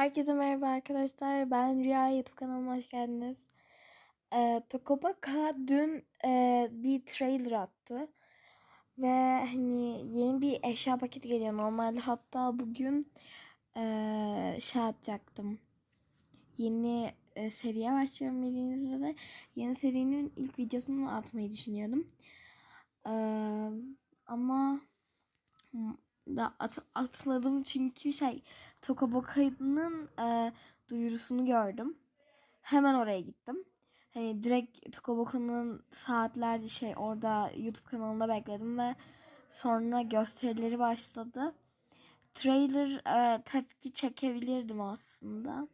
Herkese merhaba arkadaşlar. Ben Rüya YouTube kanalıma hoş geldiniz. Ee, Tokobaka dün e, bir trailer attı. Ve hani yeni bir eşya paketi geliyor. Normalde hatta bugün e, şey atacaktım. Yeni e, seriye başlıyorum bildiğiniz üzere. Yeni serinin ilk videosunu atmayı düşünüyordum. Ee, ama da at, atmadım çünkü şey Tokaboka'nın e, duyurusunu gördüm. Hemen oraya gittim. Hani direkt Tokaboka'nın saatlerce şey orada YouTube kanalında bekledim ve sonra gösterileri başladı. Trailer e, tepki çekebilirdim aslında.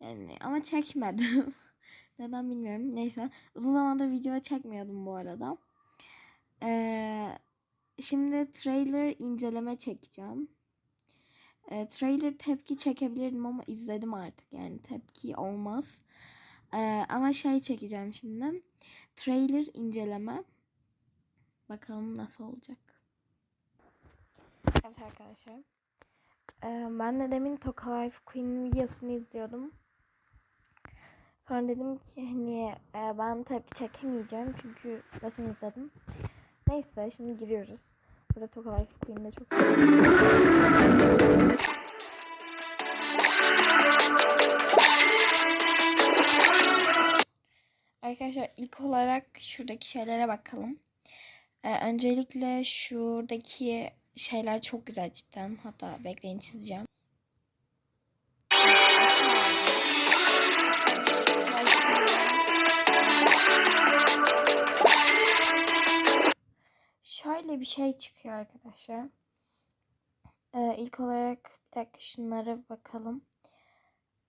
Yani ama çekmedim. Neden bilmiyorum. Neyse. Uzun zamandır video çekmiyordum bu arada. Eee Şimdi trailer inceleme çekeceğim. E, trailer tepki çekebilirdim ama izledim artık. Yani tepki olmaz. E, ama şey çekeceğim şimdi. Trailer inceleme. Bakalım nasıl olacak. Evet arkadaşlar. E, ben de demin Toka Life Queen'in videosunu izliyordum. Sonra dedim ki hani e, ben tepki çekemeyeceğim çünkü zaten izledim. Neyse şimdi giriyoruz. Burada Toka Life Queen'de çok Arkadaşlar ilk olarak şuradaki şeylere bakalım. Ee, öncelikle şuradaki şeyler çok güzel cidden. Hatta bekleyin çizeceğim. Şöyle bir şey çıkıyor arkadaşlar. Ee, ilk olarak bir dakika şunlara bakalım.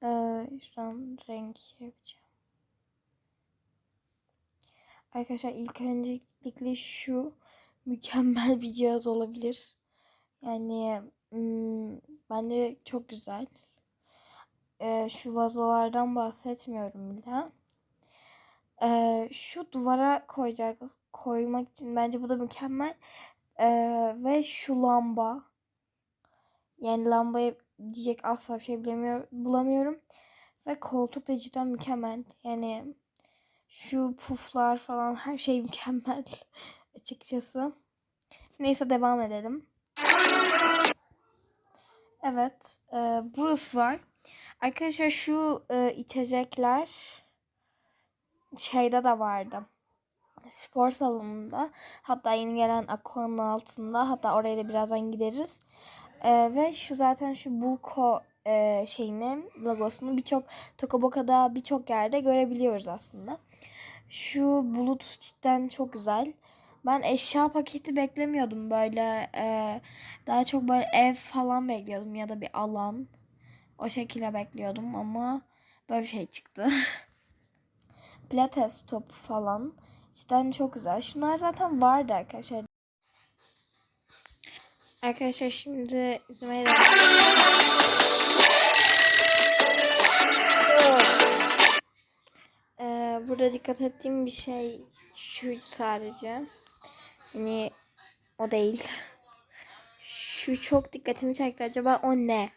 Ee, şuradan renk yapacağım. Arkadaşlar ilk öncelikle şu mükemmel bir cihaz olabilir. Yani hmm, bence çok güzel. Ee, şu vazolardan bahsetmiyorum bile. Ee, şu duvara koyacağız koymak için bence bu da mükemmel. Ee, ve şu lamba. Yani lambayı diyecek asla bir şey bilemiyorum, bulamıyorum. Ve koltuk da cidden mükemmel. Yani şu puflar falan her şey mükemmel açıkçası. Neyse devam edelim. Evet. E, burası var. Arkadaşlar şu e, içecekler şeyde de vardı. Spor salonunda. Hatta yeni gelen Aqua'nın altında. Hatta oraya da birazdan gideriz. Ee, ve şu zaten şu Bulko e, şeyini logosunu birçok Tokaboka'da birçok yerde görebiliyoruz aslında. Şu bulut cidden çok güzel. Ben eşya paketi beklemiyordum böyle e, daha çok böyle ev falan bekliyordum ya da bir alan o şekilde bekliyordum ama böyle bir şey çıktı. Pilates topu falan. Cidden çok güzel. Şunlar zaten vardı arkadaşlar. Arkadaşlar şimdi izlemeye ee, burada dikkat ettiğim bir şey şu sadece. Hani o değil. Şu çok dikkatimi çekti. Acaba o ne?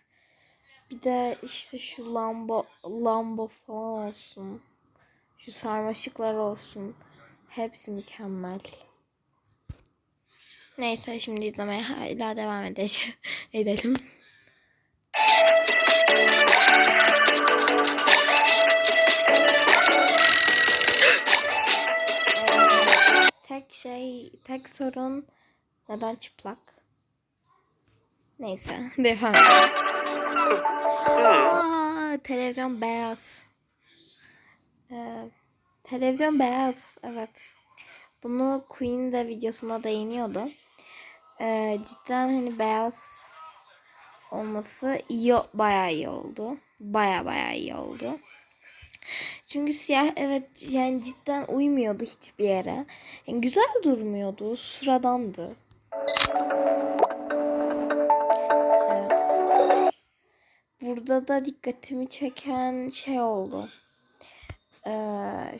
Bir de işte şu lamba lamba falan olsun. Şu sarmaşıklar olsun. Hepsi mükemmel. Neyse şimdi izlemeye hala devam edeceğim. edelim. tek şey, tek sorun neden çıplak? Neyse devam Aa, televizyon beyaz. Ee, televizyon beyaz. Evet. Bunu Queen de videosunda değiniyordu. Ee, cidden hani beyaz olması iyi, bayağı iyi oldu. Baya baya iyi oldu. Çünkü siyah evet yani cidden uymuyordu hiçbir yere. Yani güzel durmuyordu. Sıradandı. Evet. Burada da dikkatimi çeken şey oldu.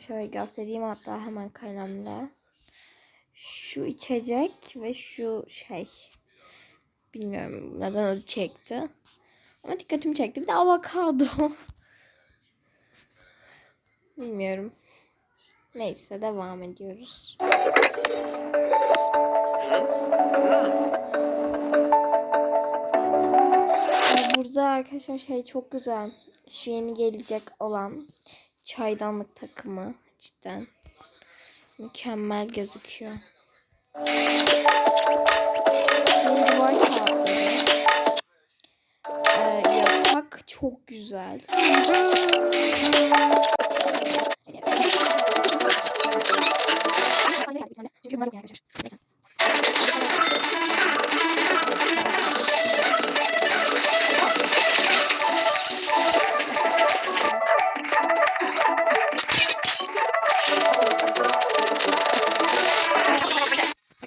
Şöyle göstereyim hatta hemen kalemle. Şu içecek ve şu şey. Bilmiyorum neden o çekti. Ama dikkatimi çekti. Bir de avokado. Bilmiyorum. Neyse devam ediyoruz. Burada arkadaşlar şey çok güzel. Şu yeni gelecek olan çaydanlık takımı cidden mükemmel gözüküyor. Duvar kağıtları. Ee, yatak çok güzel. Arkadaşlar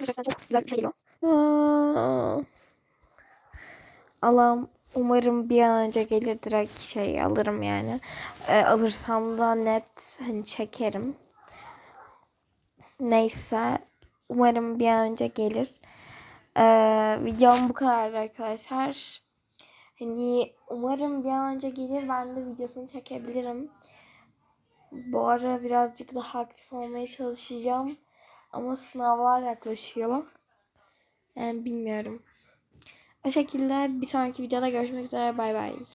çok güzel bir şey geliyor. Allah'ım umarım bir an önce gelir direkt şey alırım yani. Ee, alırsam da net hani çekerim. Neyse umarım bir an önce gelir. Ee, videom bu kadar arkadaşlar. Hani umarım bir an önce gelir ben de videosunu çekebilirim. Bu ara birazcık daha aktif olmaya çalışacağım. Ama sınavlar yaklaşıyor. Yani bilmiyorum. O şekilde bir sonraki videoda görüşmek üzere. Bay bay.